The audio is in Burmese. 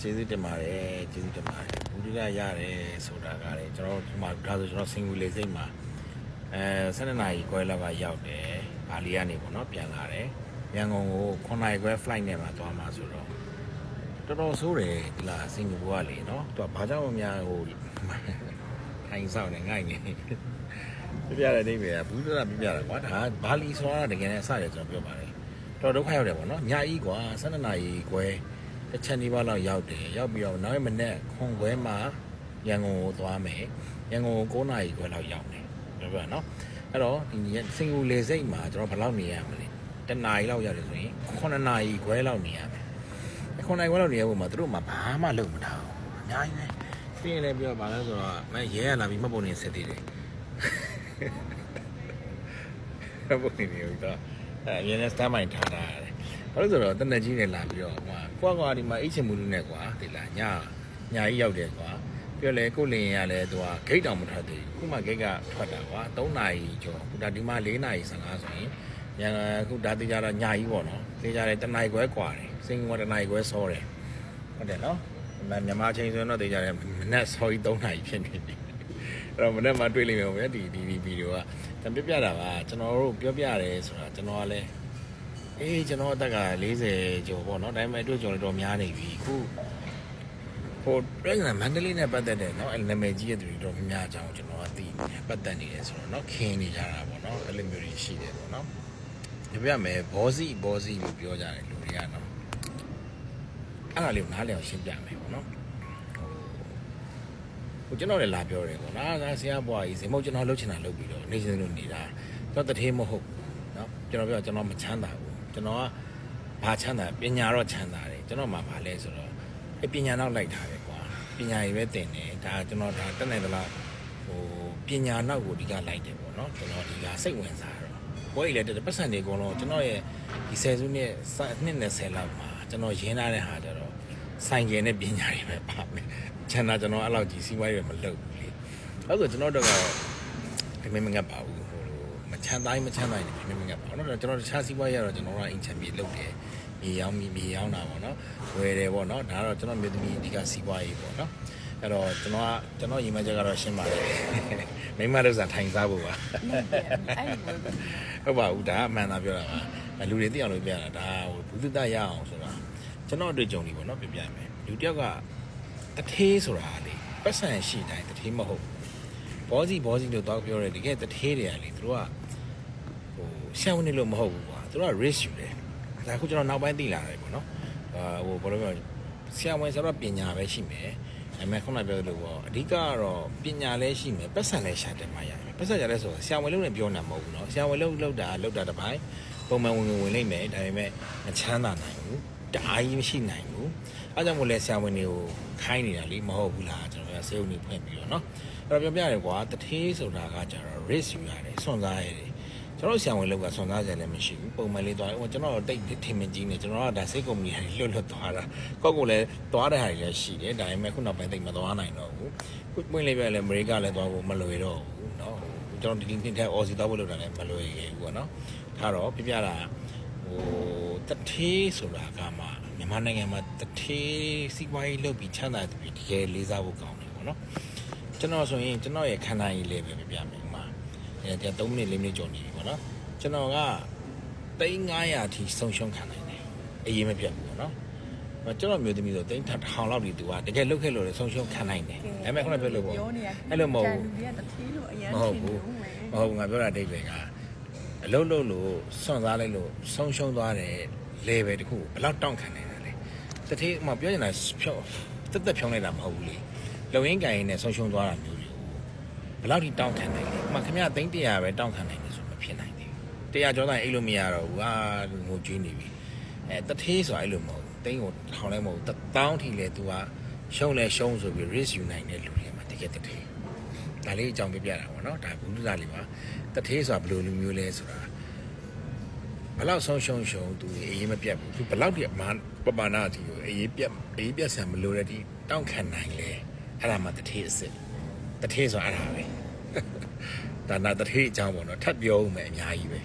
ကျေးဇူးတင်ပါတယ်ကျေးဇူးတင်ပါတယ်ဘူးဒရရတယ်ဆိုတာကလေကျွန်တော်ဒီမှာဒါဆိုကျွန်တော်စင်ကူလေစိတ်မှာအဲ12နာရီခွဲလောက်ကရောက်တယ်ဘာလီကနေပေါ့နော်ပြန်လာတယ်ရန်ကုန်ကို9နာရီခွဲ flight နဲ့မှသွားမှာဆိုတော့တော်တော်ဆိုးတယ်ဒီလားစင်ကာပူကလေနော်သူကဘာကြောင့်မများဟိုထိုင်ဆောင်နေငိုက်နေပြပြတဲ့အိဗေကဘူးဒရပြပြတာကွာဒါဘာလီဆိုတာတကယ်နဲ့အစရကျွန်တော်ပြောပါတယ်တော်ဒုက္ခရောက်တယ်ပေါ့နော်ညကြီးကွာ12နာရီခွဲ တစ်ချက်နီးပါးလောက်ရောက်တယ်ရောက်ပြီးတော့နောက်ရက်မနေ့ခွန်ခွဲမှာရန်ကုန်ကိုသွားမယ်ရန်ကုန်ကို9နာရီခွဲလောက်ရောက်တယ်ပြောပြနော်အဲ့တော့ဒီစင်ကူလေစိတ်မှာကျွန်တော်ဘယ်လောက်နေရမလဲတနာရီလောက်ရတယ်ဆိုရင်9နာရီခွဲလောက်နေရမယ်9နာရီခွဲလောက်နေရဖို့မှာသူတို့မှဘာမှလုပ်မထားဘူးအများကြီးပဲပြီးရင်လည်းပြောပါလဲဆိုတော့မရဲရလာပြီးမှတ်ပုံနေဆက်သေးတယ်မှတ်ပုံနေနေတော့အဲရင်းနဲ့စတမ်းမိုင်ထားတာရတယ် ဘာလို့ဆိုတော့တနက်ကြီးနဲ့လာပြီးတော့ဟိုကွာကွာဒီမှာအိတ်ချင်မှုလူနဲ့ကွာဒီလားညညကြီးရောက်တယ်ကွာပြောလဲကိုလင်ရလဲသူကဂိတ်တောင်မထွက်သေးဘူးခုမှဂိတ်ကထွက်တာကွာ3နာရီကျော်ခုဒါဒီမှာ4နာရီ15ဆိုရင်ညခုဒါတေးကြတော့ညကြီးပေါ့နော်တေးကြတယ်တနာရီခွဲကွာတယ်စင်ကာတနာရီခွဲစောတယ်ဟုတ်တယ်နော်မြန်မာချိန်ဆိုရင်တော့တေးကြတယ်မနေ့စောကြီး3နာရီဖြစ်နေပြီအဲ့တော့မနေ့မှတွေ့လိမ့်မယ်ဗျာဒီဒီဗီဒီယိုကတပြပြတာပါကျွန်တော်တို့ပြောပြတယ်ဆိုတာကျွန်တော်ကလည်း အေးကျွန်တော်အသက်က40ကျော်ပေါ့နော်ဒါပေမဲ့အတွက်ကျော်လည်းတော့များနေပြီခုဟိုပြည်ကမန္တလေးနဲ့ပတ်သက်တယ်နော်အဲ့နာမည်ကြီးတဲ့သူတွေတော့များများအကြောင်းကျွန်တော်ကသိနေပတ်သက်နေတယ်ဆိုတော့နော်ခင်းနေကြတာပေါ့နော်အဲ့လိုမျိုးတွေရှိတယ်ပေါ့နော်ပြပြမယ်ဘောစီဘောစီလို့ပြောကြတယ်လူတွေကနော်အဲ့ဒါလေးကိုနားလည်အောင်ရှင်းပြမယ်ပေါ့နော်ဟိုကျွန်တော်လည်းလာပြောတယ်ပေါ့နော်ငါဆရာဘွားကြီးစင်မုတ်ကျွန်တော်လှုပ်ချင်တာလှုပ်ပြီးတော့နေချင်းလို့နေတာတော့တထေးမဟုတ်ဘူးနော်ကျွန်တော်ပြောကျွန်တော်မချမ်းသာဘူး ကျွန်တော်ကဘာချမ်းသာပညာတော့ချမ်းသာတယ်ကျွန်တော်မှဘာလဲဆိုတော့အပညာနောက်လိုက်ထားတယ်ကွာပညာရေးပဲတင်တယ်ဒါကျွန်တော်ဒါတက်နိုင်သလားဟိုပညာနောက်ကိုဒီကလိုက်တယ်ပေါ့နော်ကျွန်တော်ဒီကစိတ်ဝင်စားတော့ဘွဲကြီးလည်းတက်ပတ်စံတွေအကုန်လုံးကျွန်တော်ရဲ့ဒီဆယ်စုနှစ်နှစ်20လောက်မှာကျွန်တော်ရင်းထားတဲ့ဟာကြတော့ဆိုင်ကယ်နဲ့ပညာတွေပဲပါမယ်ချမ်းသာကျွန်တော်အဲ့လောက်ကြီးစီးပွားရေးမလုပ်ဘူးလေအဲ့ဆိုကျွန်တော်တို့ကတော့ဒီမင်းမငတ်ပါဘူးဟို မချမ်းသာမချမ်းသာနေမြင်မြင်ကပေါ့နော်ကျွန်တော်တခြားစီးပွားရေးကတော့ကျွန်တော်ကအင်ချမ်ပြေလုပ်တယ်မြေရောင်းမြေရောင်းတာပေါ့နော်ဝယ်တယ်ပေါ့နော်ဒါကတော့ကျွန်တော်မြေသမီးအဓိကစီးပွားရေးပေါ့နော်အဲ့တော့ကျွန်တော်ကကျွန်တော်ညီမချက်ကတော့ရှင်းပါတယ်မိမတို့စားထိုင်စားဖို့ပါဟုတ်ပါဘူးဒါအမှန်သာပြောတာပါလူတွေသိအောင်လို့ပြတာဒါဟိုဘုသူတရအောင်ဆိုတာကျွန်တော်အတွေ့အကြုံကြီးပေါ့နော်ပြပြမယ်လူတယောက်ကတထေးဆိုတာလေပတ်စံရှိတိုင်းတထေးမဟုတ်ဘောစီဘောစီလို့တောက်ပြောတယ်တကယ်တထေးတွေကလေသူတို့က ဟိုရှောင်းနေလို့မဟုတ်ဘူးကွာသူတို့က risk ယူတယ်ဒါခုကျွန်တော်နောက်ပိုင်းသိလာတယ်ပေါ့နော်အာဟိုဘာလို့ပြောဆရာဝန်ဆိုတော့ပညာပဲရှိမယ်အမေခုနပြောသလိုပေါ့အဓိကကတော့ပညာလည်းရှိမယ်ပတ်စံလည်းရှာတယ်မှရတယ်ပတ်စံကြလဲဆိုတော့ဆရာဝန်လုံးနဲ့ပြောနေမှာမဟုတ်ဘူးเนาะဆရာဝန်လုံးလောက်တာလောက်တာတစ်ပိုင်းပုံမှန်ဝင်ဝင်လိုက်မယ်ဒါပေမဲ့မချမ်းသာနိုင်ဘူးတအားကြီးမရှိနိုင်ဘူးအဲကြောင့်မို့လဲဆရာဝန်တွေကိုခိုင်းနေတာလေမဟုတ်ဘူးလားကျွန်တော်ကစေုံနေဖွင့်ပြီးတော့เนาะအဲ့တော့ပြောပြရတယ်ကွာတထေးဆိုတာကကြတော့ risk ယူရတယ်စွန့်စားရတယ် ကျွန်တော်ဆရာဝန်လောက်ကစွန့်စားကြလည်းမရှိဘူးပုံမှန်လေးသွားတယ်ဟိုကျွန်တော်တိတ်ထင်မကြီးနေကျွန်တော်ကဒါစိတ်ကုမ္ပဏီတွေလွတ်လွတ်သွားတာကောက်ကိုလည်းသွားတဲ့ဟာတွေလည်းရှိတယ်ဒါပေမဲ့ခုနောက်ပိုင်းတိတ်မသွားနိုင်တော့ဘူးခုပွင့်လေးပဲလည်းအမေရိကလည်းသွားဖို့မလွယ်တော့ဘူးเนาะကျွန်တော်ဒီနေ့နှစ်ထက်အော်စီသွားဖို့လုပ်တာလည်းမလွယ်ဘူးပေါ့နော်ထားတော့ပြပြတာဟိုတထေးဆိုတာကမှမြန်မာနိုင်ငံမှာတထေးစီးပွားရေးလုပ်ပြီးချမ်းသာသူတွေတကယ်လေးစားဖို့ကောင်းတယ်ပေါ့နော်ကျွန်တော်ဆိုရင်ကျွန်တော်ရဲ့ခန္ဓာကြီးလေးပဲပြပြမယ် ဥမာအဲ3မိနစ်4မိနစ်ကျော်နေပြီပေါ့နော်ကျွန်တော်က3900အထိဆုံးရှုံးခံနိုင်တယ်အရေးမပြတ်ဘူးပေါ့နော်ကျွန်တော်မျိုးသမီးဆိုတိန်းထောင်လောက်ဒီသူကတကယ်လုတ်ခဲ့လို့ဆုံးရှုံးခံနိုင်တယ်ဒါပေမဲ့ခုနပြောလို့ပေါ့အဲ့လိုမဟုတ်ဘူးလူတွေကတတိလို့အရင်မဟုတ်ဘူးမဟုတ်ဘူးငါပြောတာအတိတ်ပဲကအလုံးလုံးလို့စွန့်စားလိုက်လို့ဆုံးရှုံးသွားတဲ့ level တခုဘယ်လောက်တောင့်ခံနိုင်တာလဲတတိမှပြောနေတာဖြောတက်တက်ဖြောင်းလိုက်တာမဟုတ်ဘူးလေလုံရင်းကန်ရင်နဲ့ဆုံးရှုံးသွားတာမျိုးတွေ ဘယ်လောက်ထိတောင့်ခံနိုင်လဲမှခင်ဗျသိန်း100ပဲတောင့်ခံနိုင်တယ်ဆိုမဖြစ်နိုင်သေးဘူး100ကျော်တိုင်းအဲ့လိုမရတော့ဘူးအာငိုကြွေးနေပြီအဲတထေးဆိုတာအဲ့လိုမဟုတ်ဘူးသိန်းကိုထောင်လိုက်မဟုတ်ဘူးတောင်းထိလဲ तू ကရှုံးလဲရှုံးဆိုပြီး risk ယူနိုင်တဲ့လူတွေမှာတကယ်တထေးဒါလေးအကြောင်းပြပြတာပေါ့နော်ဒါဘူးလူသားလေးပါတထေးဆိုတာဘယ်လိုလူမျိုးလဲဆိုတာဘယ်လောက်ဆုံးရှုံးရှုံးသူအေးမပြတ်ဘူးသူဘယ်လောက်ဒီအမှန်ပပနာတီကိုအေးပြတ်အေးပြတ်ဆံမလို့တဲ့ဒီတောင့်ခံနိုင်လဲအဲ့ဒါမှတထေးအစ်စ် တထေးဆိုတာအဲ့ဒါပဲဒါနာတထေးအကြောင်းပေါ့နော်ထပ်ပြောဦးမယ်အများကြီးပဲ